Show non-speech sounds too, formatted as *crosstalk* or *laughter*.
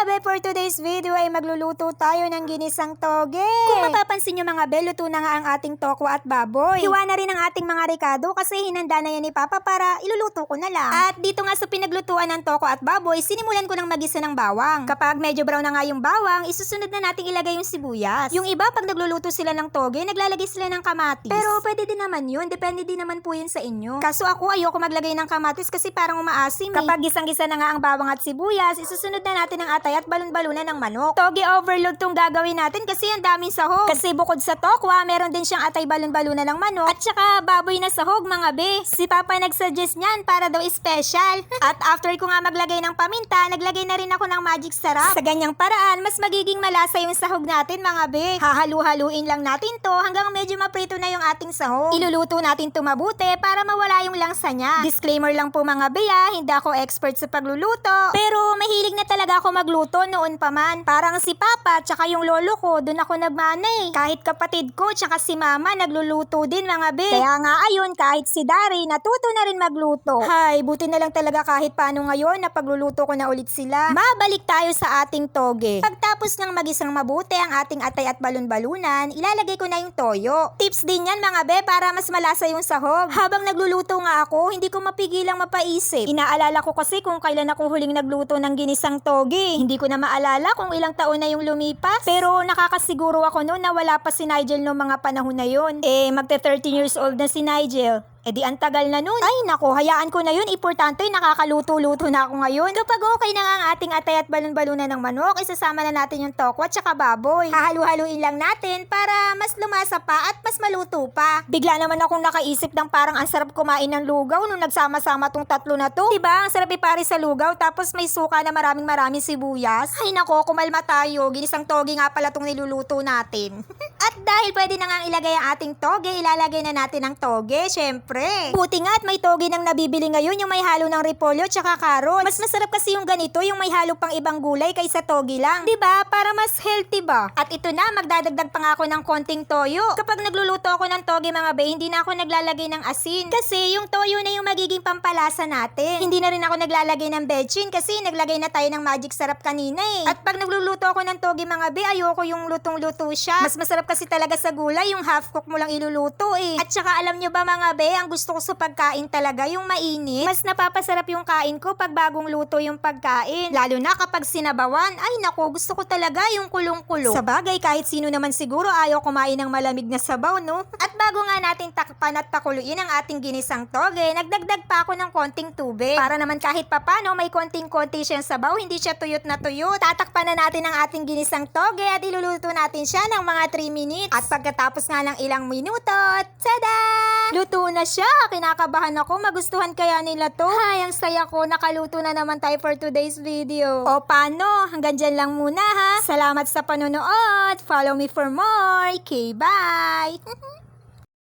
mga be, for today's video ay magluluto tayo ng ginisang toge. Kung mapapansin nyo mga be, luto na nga ang ating tokwa at baboy. Hiwa na rin ang ating mga ricado kasi hinanda na yan ni Papa para iluluto ko na lang. At dito nga sa pinaglutuan ng tokwa at baboy, sinimulan ko ng magisa ng bawang. Kapag medyo brown na nga yung bawang, isusunod na nating ilagay yung sibuyas. Yung iba, pag nagluluto sila ng toge, naglalagay sila ng kamatis. Pero pwede din naman yun, depende din naman po yun sa inyo. Kaso ako ayoko maglagay ng kamatis kasi parang umaasim eh. Kapag gisang-gisa na nga ang bawang at sibuyas, isusunod na natin ang atay at balon-balunan ng manok. Toge overload tong gagawin natin kasi ang daming sahog. Kasi bukod sa tokwa, meron din siyang atay balon-balunan ng manok at saka baboy na sahog mga be. Si Papa nagsuggest niyan para daw special. *laughs* at after ko nga maglagay ng paminta, naglagay na rin ako ng magic sarap. Sa ganyang paraan, mas magiging malasa yung sahog natin mga be. Hahalu-haluin lang natin to hanggang medyo maprito na yung ating sahog. Iluluto natin to mabuti para mawala yung langsa niya. Disclaimer lang po mga be ah, hindi ako expert sa pagluluto. Pero mahilig na talaga ako magluto noon pa man. Parang si Papa tsaka yung lolo ko, doon ako nagmana eh. Kahit kapatid ko tsaka si Mama nagluluto din mga be. Kaya nga ayun, kahit si Dari natuto na rin magluto. Hay, buti na lang talaga kahit paano ngayon na pagluluto ko na ulit sila. Mabalik tayo sa ating toge. Pagtapos ng magisang mabuti ang ating atay at balon-balunan, ilalagay ko na yung toyo. Tips din yan mga be para mas malasa yung sahog. Habang nagluluto nga ako, hindi ko mapigilang mapaisip. Inaalala ko kasi kung kailan ako huling nagluto ng ginisang toge. Hindi ko na maalala kung ilang taon na yung lumipas. Pero nakakasiguro ako noon na wala pa si Nigel noong mga panahon na yun. Eh, magte 13 years old na si Nigel. Eh di ang tagal na nun. Ay nako, hayaan ko na yun. Importante, nakakaluto-luto na ako ngayon. Kapag okay na nga ang ating atay at balon-balunan ng manok, isasama na natin yung tokwa at saka baboy. Hahalu-haluin lang natin para mas lumasa pa at mas maluto pa. Bigla naman akong nakaisip ng parang ang sarap kumain ng lugaw nung nagsama-sama tong tatlo na to. Diba? Ang sarap ipari sa lugaw tapos may suka na maraming maraming sibuyas. Ay nako, kumalma tayo. Ginisang toge nga pala tong niluluto natin. *laughs* at dahil pwede na nga ilagay ang ating toge, ilalagay na natin ang toge, syempre. Puti nga at may toge nang nabibili ngayon yung may halo ng repolyo tsaka carrot. Mas masarap kasi yung ganito, yung may halo pang ibang gulay kaysa toge lang. ba? Para mas healthy ba? At ito na, magdadagdag pa nga ako ng konting toyo. Kapag nagluluto ako ng toge mga be, hindi na ako naglalagay ng asin. Kasi yung toyo na yung magiging pampalasa natin. Hindi na rin ako naglalagay ng bechin kasi naglagay na tayo ng magic sarap kanina eh. At pag nagluluto ako ng toge mga be, ayoko yung lutong-luto siya. Mas masarap kasi talaga sa gulay, yung half cook mo lang iluluto eh. At saka alam nyo ba mga be, ang gusto ko sa pagkain talaga, yung mainit. Mas napapasarap yung kain ko pag bagong luto yung pagkain. Lalo na kapag sinabawan, ay nako, gusto ko talaga yung kulong-kulo. Sa bagay, kahit sino naman siguro ayaw kumain ng malamig na sabaw, no? At bago nga natin takpan at pakuluin ang ating ginisang toge, nagdagdag ako ng konting tubig. Para naman kahit papano, may konting-konti siyang sabaw, hindi siya tuyot na tuyot. Tatakpan na natin ang ating ginisang toge at iluluto natin siya ng mga 3 minutes. At pagkatapos nga ng ilang minuto, tada! Luto na siya! Kinakabahan ako, magustuhan kaya nila to. Ay, ang saya ko, nakaluto na naman tayo for today's video. O paano? Hanggang dyan lang muna ha. Salamat sa panonood. Follow me for more. Okay, bye! *laughs*